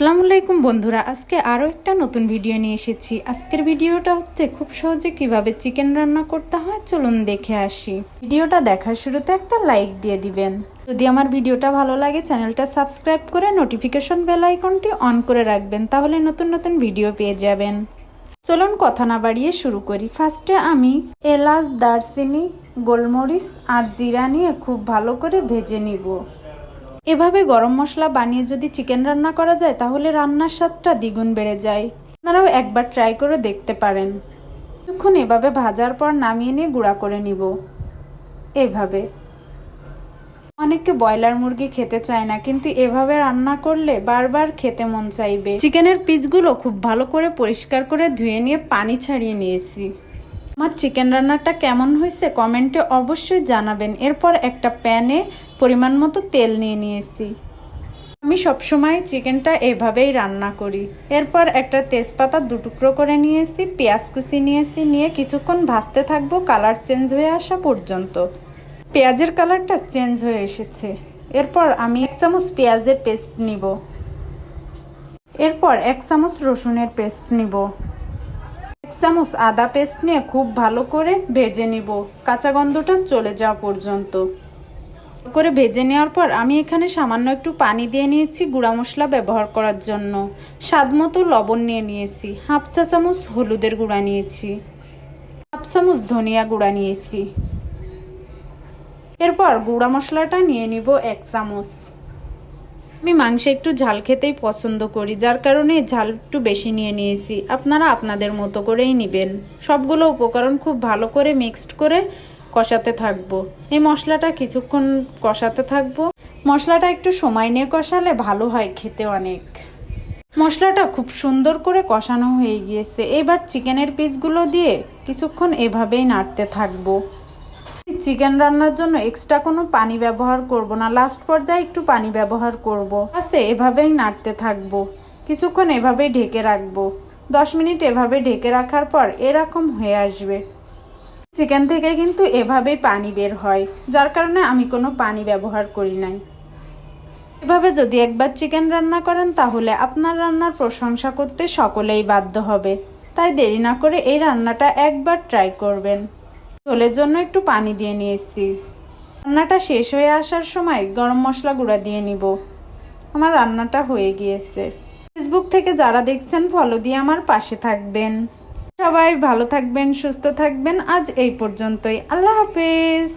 আসসালামু আলাইকুম বন্ধুরা, আজকে আরও একটা নতুন ভিডিও নিয়ে এসেছি। আজকের ভিডিওটা হচ্ছে খুব সহজে কীভাবে চিকেন রান্না করতে হয়, চলুন দেখে আসি। ভিডিওটা দেখার শুরুতে একটা লাইক দিয়ে দিবেন। যদি আমার ভিডিওটা ভালো লাগে, চ্যানেলটা সাবস্ক্রাইব করে নোটিফিকেশন বেল আইকনটি অন করে রাখবেন, তাহলে নতুন নতুন ভিডিও পেয়ে যাবেন। চলুন কথা না বাড়িয়ে শুরু করি। ফার্স্টে আমি এলাচ, দারচিনি, গোলমরিচ আর জিরা নিয়ে খুব ভালো করে ভেজে নিব। এভাবে গরম মশলা বানিয়ে যদি চিকেন রান্না করা যায়, তাহলে রান্নার স্বাদটা দ্বিগুণ বেড়ে যায়। আপনারাও একবার ট্রাই করে দেখতে পারেন। কিছুক্ষণ এভাবে ভাজার পর নামিয়ে নিয়ে গুঁড়া করে নিব। এভাবে। অনেকে ব্রয়লার মুরগি খেতে চায় না, কিন্তু এভাবে রান্না করলে বারবার খেতে মন চাইবে। চিকেনের পিসগুলো খুব ভালো করে পরিষ্কার করে ধুয়ে নিয়ে পানি ছাড়িয়ে নিয়েছি। আমার চিকেন রান্নাটা কেমন হয়েছে কমেন্টে অবশ্যই জানাবেন। এরপর একটা প্যানে পরিমাণ মতো তেল নিয়ে নিয়েছি। আমি সবসময় চিকেনটা এভাবেই রান্না করি। এরপর একটা তেজপাতা দুটুকরো করে নিয়েছি, পেঁয়াজ কুচি নিয়েছি, নিয়ে কিছুক্ষণ ভাজতে থাকব, কালার চেঞ্জ হয়ে আসা পর্যন্ত। পেঁয়াজের কালারটা চেঞ্জ হয়ে এসেছে। এরপর আমি এক চামচ পেঁয়াজের পেস্ট নিব। এরপর এক চামচ রসুনের পেস্ট নিব। চামচ আদা পেস্ট নিয়ে খুব ভালো করে ভেজে নিব। কাঁচা গন্ধটা চলে যাওয়া পর্যন্ত। করে ভেজে নেওয়ার পর আমি এখানে সামান্য একটু পানি দিয়ে নিয়েছি গুঁড়া মশলা ব্যবহার করার জন্য। স্বাদ মতো লবণ নিয়ে নিয়েছি। হাফ চা চামচ হলুদের গুঁড়া নিয়েছি। হাফ চামচ ধনিয়া গুঁড়া নিয়েছি। এরপর গুঁড়া মশলাটা নিয়ে নিব এক চামচ। আমি মাংসে একটু ঝাল খেতেই পছন্দ করি, যার কারণে ঝাল একটু বেশি নিয়ে নিয়েছি। আপনারা আপনাদের মতো করেই নেবেন। সবগুলো উপকরণ খুব ভালো করে মিক্সড করে কষাতে থাকব। এই মশলাটা কিছুক্ষণ কষাতে থাকব। মশলাটা একটু সময় নিয়ে কষালে ভালো হয় খেতে অনেক। মশলাটা খুব সুন্দর করে কষানো হয়ে গিয়েছে। এবার চিকেনের পিসগুলো দিয়ে কিছুক্ষণ এভাবেই নাড়তে থাকব। চিকেন রান্নার জন্য এক্সট্রা কোনো পানি ব্যবহার করব না। লাস্ট পর্যায়ে একটু পানি ব্যবহার করব। আস্তে এভাবেই নাড়তে থাকব। কিছুক্ষণ এভাবেই ঢেকে রাখব। দশ মিনিট এভাবে ঢেকে রাখার পর এরকম হয়ে আসবে। চিকেন থেকে কিন্তু এভাবেই পানি বের হয়। যার কারণে আমি কোনো পানি ব্যবহার করি নাই। এভাবে যদি একবার চিকেন রান্না করেন, তাহলে আপনার রান্নার প্রশংসা করতে সকলেই বাধ্য হবে। তাই দেরি না করে এই রান্নাটা একবার ট্রাই করবেন। ঝোলের জন্য একটু পানি দিয়ে নিয়েছি। রান্নাটা শেষ হয়ে আসার সময় গরম মশলা গুঁড়া দিয়ে নিব। আমার রান্নাটা হয়ে গিয়েছে। ফেসবুক থেকে যারা দেখছেন ফলো দিয়ে আমার পাশে থাকবেন। সবাই ভালো থাকবেন, সুস্থ থাকবেন। আজ এই পর্যন্তই। আল্লাহ হাফেজ।